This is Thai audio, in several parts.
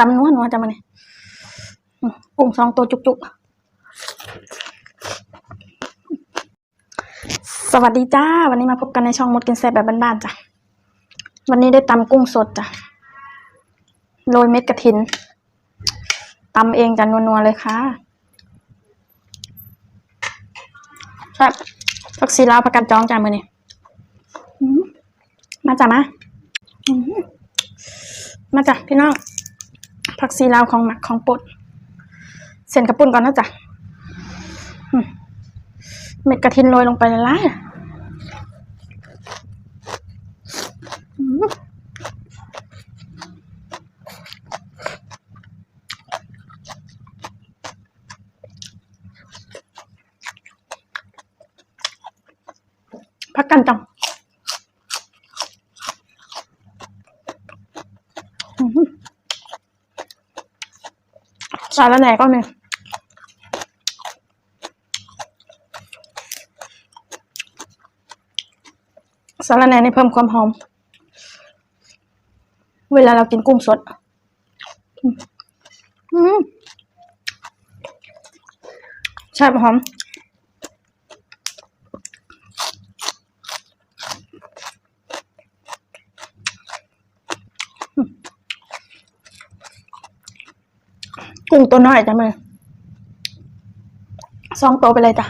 ตำนัวนัวจะมาเนี่ยกุ้งสองตัวจุกๆ สวัสดีจ้า วันนี้มาพบกันในช่องมดกินแซ่บแบบบ้านๆจ้ะ วันนี้ได้ตำกุ้งสดจ้ะ โรยเม็ดกระถินตำเองจ้ะนัวๆเลยค่ะครับผักซีลาวผักกัดจองจ้ามือนี่มาจ้ะมามาจ้ะพี่น้อง ผักซีลาวของหมักของปดเส้นกระปุ่นก่อนนะจ๊ะเม็ดกระถินโรยลงไปเลยล่ะอื้อหือผักกันจังอื้อหือ สาระแหน่ก็มีสาระแหน่นี่เพิ่มความหอม เวลาเรากินกุ้งสด อืมอืมใช่ปะหอม กุ้งตัวน้อยจ้ะมือสองตัวไปเลยจ้ะ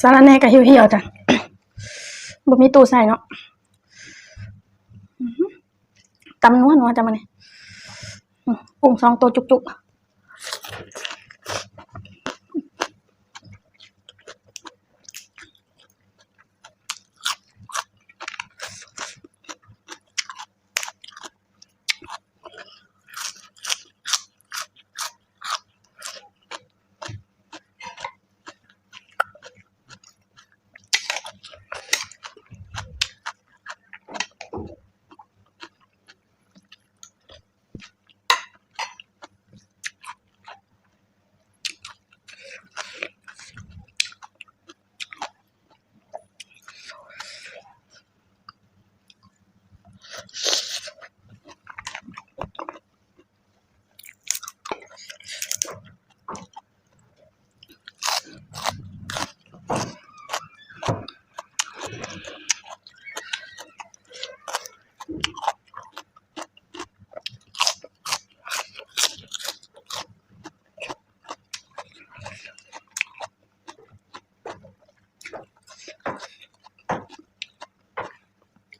สาระแน่กับเหี่ยวๆจ้ะบ่มีตู้ใส่เนาะตำนัวนัวจ้ะมาเนี่ยอืมกุ้งสองตัวจุกๆ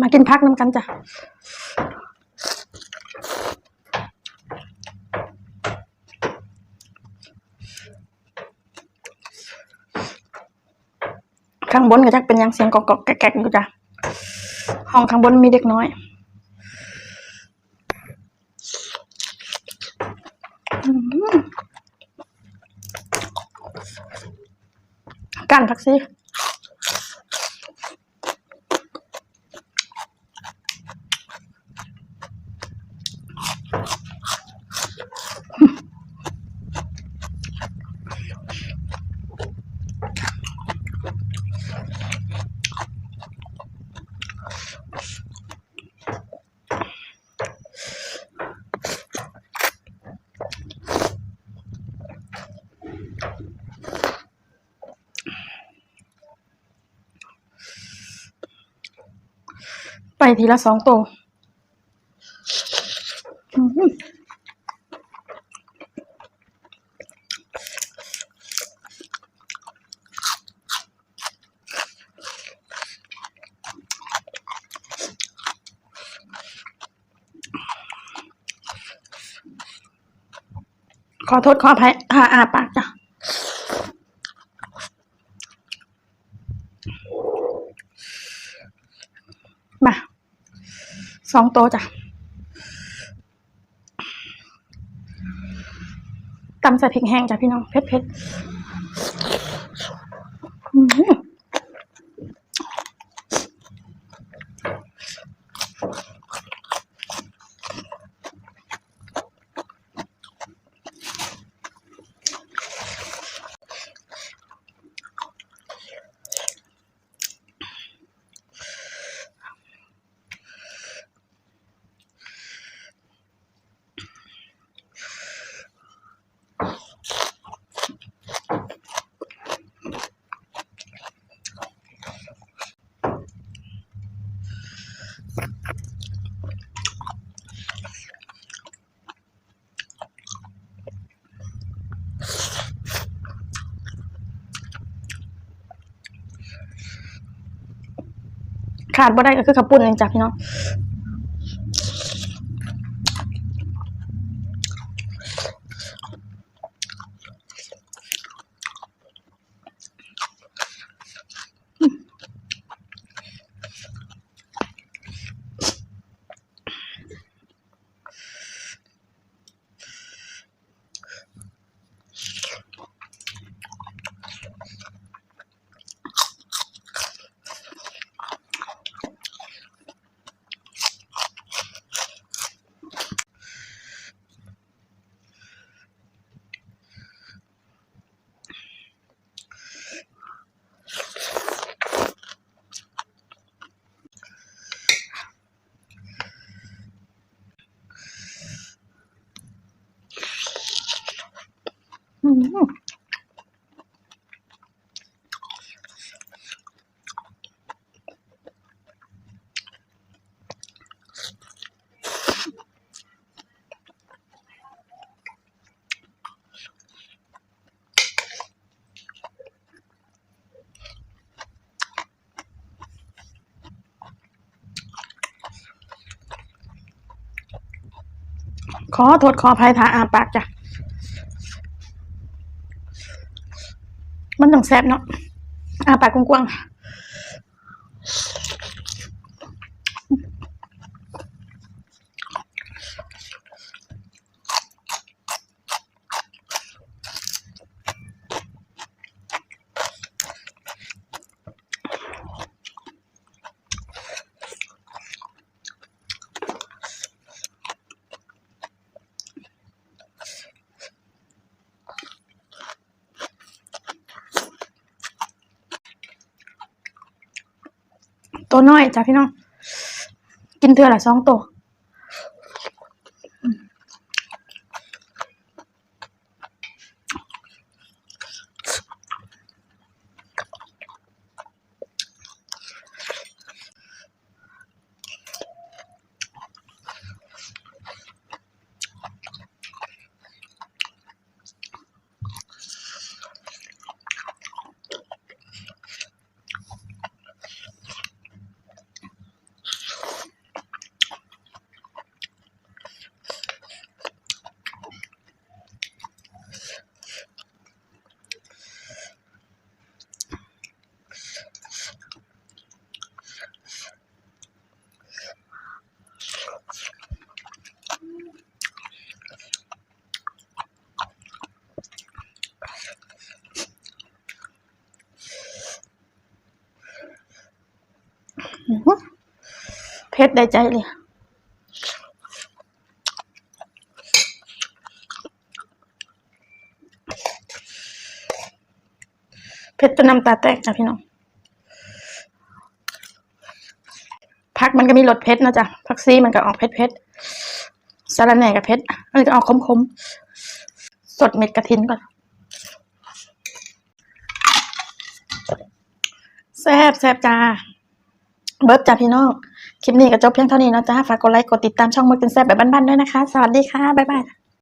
มากินพักน้ำกันจ้ะข้างบนก็จะเป็นยังเสียงกอกๆแกกๆอยู่จ้ะห้องข้างบนมีเด็กน้อยอกานผักซี ไปทีละสองตัวขอโทษขออภัยอาอาปากจ้ะ สองโตจ้ะตำใส่พริกแห้งจ้ะพี่น้องเผ็ดเผ็ด ขาดบ่ได้ก็คือขับปุ่นเองจ้ะพี่น้อง ขอโทษขออภัยทาอาปากจ้ะ มันต้องแซ่บเนาะอาปากกว้างๆ ตัวน้อยจ้ะพี่น้อง กินเทือละสองตัว เผ็ดได้ใจเลยเผ็ดจนน้ำตาแตกจ้ะพี่น้องผักมันก็มีรสเผ็ดนะจ๊ะผักซีมันก็ออกเผ็ดเผ็ดสาระแหน่กับเผ็ดอันก็ออกขมๆสดเม็ดกระถินก่อนแซ่บแซ่บจ้า เบิร์ดจ้าพี่น้อง คลิปนี้ก็จบเพียงเท่านี้นะจ้าฝากกดไลค์ กดติดตามช่องมือกินแซ่บแบบบ้านๆด้วยนะคะ สวัสดีค่ะ บ๊ายบาย